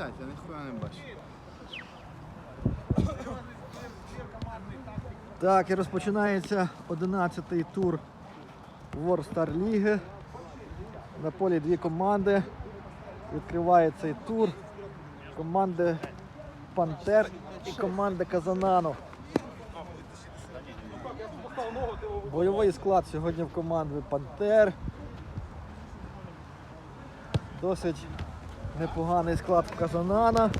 висять, я ніхуя не бачу. Так, і розпочинається 11-й тур Ворстар Ліги. На полі дві команди. Відкриває цей тур. Команди Пантер і команди Казанану. Бойовий склад сьогодні в команди Пантер. Досить непоганий склад в Казанана.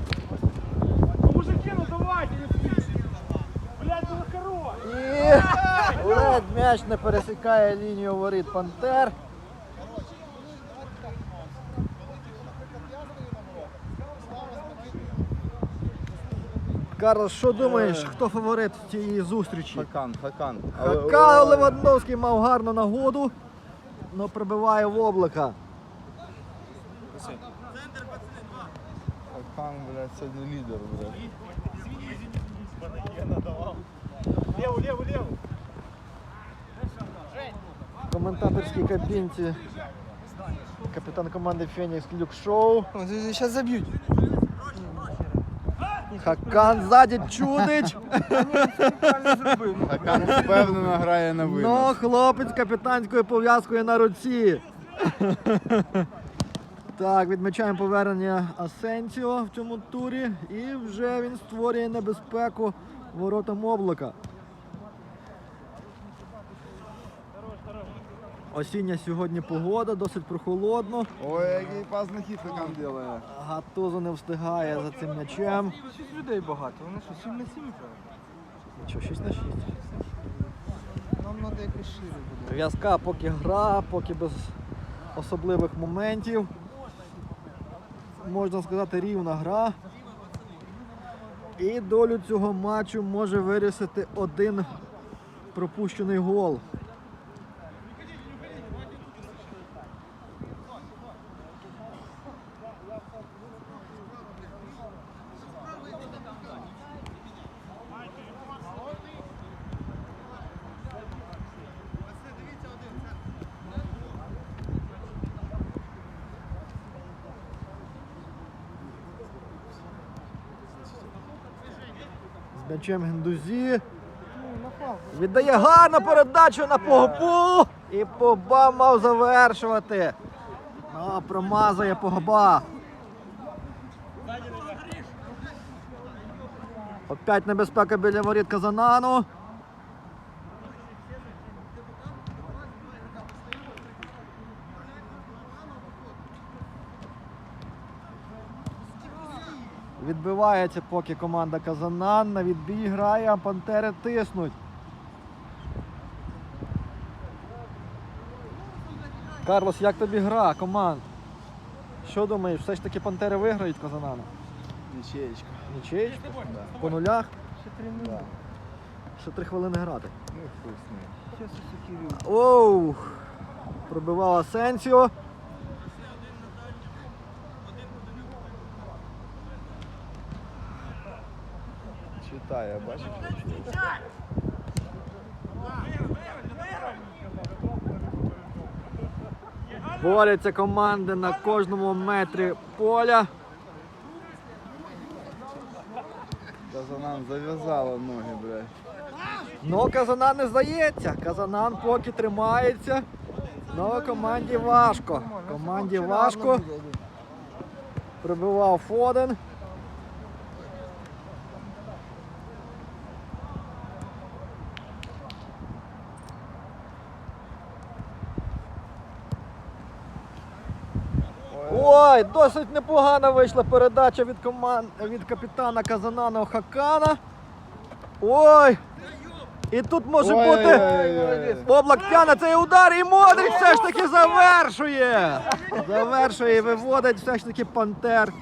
Мужики, ну давайте, не спите. Ну хорош. І ледь м'яч не пересікає лінію воріт Пантер. Карлос, що думаєш, хто фаворит цієї зустрічі? Хакан, Хакан. Хакан Левандовський мав гарну нагоду, але прибиває в облака. Хакан, блядь, сьогодні лідер, блядь. Леву, леву, леву. В коментаторській кабінці капітан команди Фенікс Люк Шоу. Сейчас забьют. Хакан ззаді чудить. Хакан впевнено грає на Ну, винос. хлопець з капітанською пов'язкою на руці. Так, відмічаємо повернення Асенсіо в цьому турі. І вже він створює небезпеку воротам облака. Осіння сьогодні погода, досить прохолодно. Ой, який пас на хід Хакан. Гатузо не встигає за цим м'ячем. Щось людей багато. Вони що, 7 на 7 грають? Нічого, 6 на 6. Нам треба якось шире буде. В'язка поки гра, поки без особливих моментів. Можна сказати, рівна гра. І долю цього матчу може вирішити один пропущений гол. М'ячем Гендузі. Віддає гарну передачу на Погбу. І Погба мав завершувати. Ну, промазує Погба. Опять небезпека біля воріт Казанану. Відбивається поки команда Казанан. На відбій грає, а Пантери тиснуть. Карлос, як тобі гра, команд? Що думаєш, все ж таки Пантери виграють Казанану? Нічеєчка. Нічиєчка? По нулях? Ще 3 минути. Ще три хвилини грати. Ну, Кирил. Оу! Пробивав Асенсіо. Читає, бачиш? Борються команди на кожному метрі поля. Казанан зав'язала ноги, блядь. Ну, Казанан не здається. Казанан поки тримається. Ну, команді важко. Команді важко. Прибивав Фоден. Ой, досить непогана вийшла передача від команд від капітана Казанана Хакана. Ой! І тут може бути Ой-ой-ой. облак тяне цей удар, і Модрик все ж таки завершує. Завершує і виводить все ж таки Пантер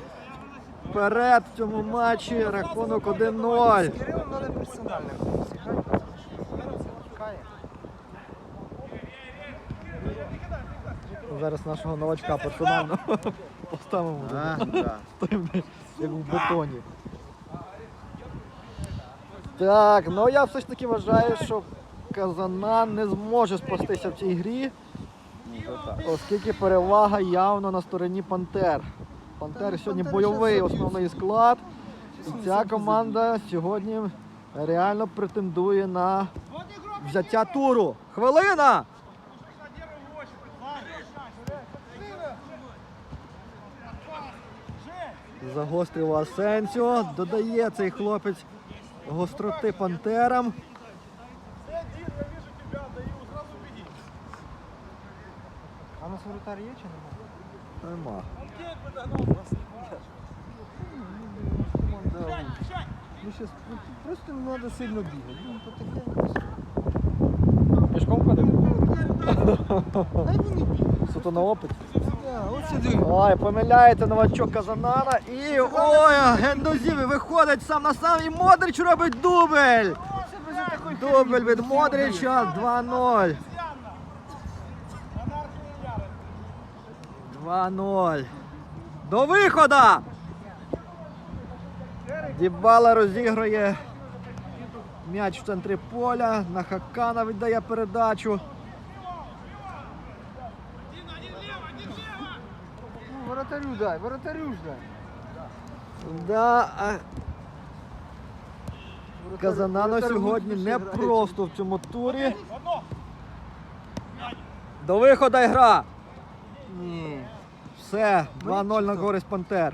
вперед в цьому матчі. Рахунок 1-0. Кирилом треба персонально. хлопці. Чекає. Зараз нашого новачка персонально поставимо. А, да. Стоїмо як в бетоні. Так, ну я все ж таки вважаю, що Казанан не зможе спастися в цій грі, оскільки перевага явно на стороні Пантер. Пантери сьогодні бойовий основний склад. І ця команда сьогодні реально претендує на взяття туру. Хвилина! Загострив Асенсіо. Додає цей хлопець гостроти пантерам. А у нас воротар є чи немає? Нема. Чай, Ну, щас, просто не треба сильно бігати. Ну, потихеньку. Пішком ходимо? Дай він не бігає. Суто на опит. Ой, помиляється новачок Казанана. І ой, Гендозіві виходить сам на сам. І Модрич робить дубль. Дубль від Модрича 2-0. 2-0. До виходу. Дібала розігрує м'яч в центрі поля. На Хакана віддає передачу. Ну, воротарю дай, воротарю ж дай. Да, а Казанано сьогодні не просто в цьому турі. До виходу гра. Ні. Все, 2-0 на користь Пантер.